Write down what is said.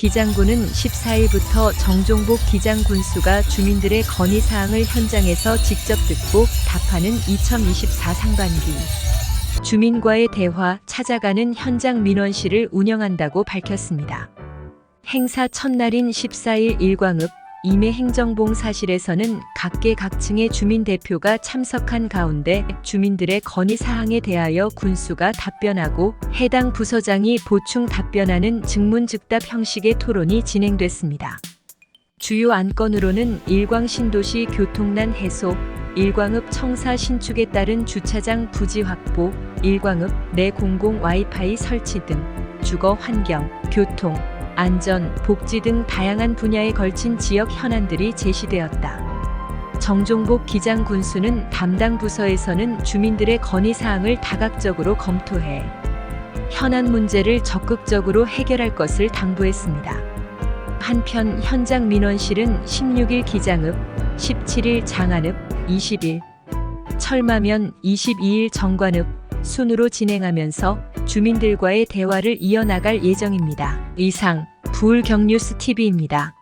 기장군은 14일부터 정종복 기장군수가 주민들의 건의사항을 현장에서 직접 듣고 답하는 2024 상반기 주민과의 대화 찾아가는 현장 민원실을 운영한다고 밝혔습니다. 행사 첫날인 14일 일광읍 임해 행정봉 사실에서는 각계 각층의 주민 대표가 참석한 가운데 주민들의 건의 사항에 대하여 군수가 답변하고 해당 부서장이 보충 답변하는 증문즉답 형식의 토론이 진행됐습니다. 주요 안건으로는 일광 신도시 교통난 해소, 일광읍 청사 신축에 따른 주차장 부지 확보, 일광읍 내 공공 와이파이 설치 등 주거 환경, 교통, 안전, 복지 등 다양한 분야에 걸친 지역 현안들이 제시되었다. 정종복 기장 군수는 담당 부서에서는 주민들의 건의 사항을 다각적으로 검토해 현안 문제를 적극적으로 해결할 것을 당부했습니다. 한편 현장 민원실은 16일 기장읍, 17일 장안읍, 20일 철마면 22일 정관읍 순으로 진행하면서 주민들과의 대화를 이어나갈 예정입니다. 이상 부울경뉴스 TV입니다.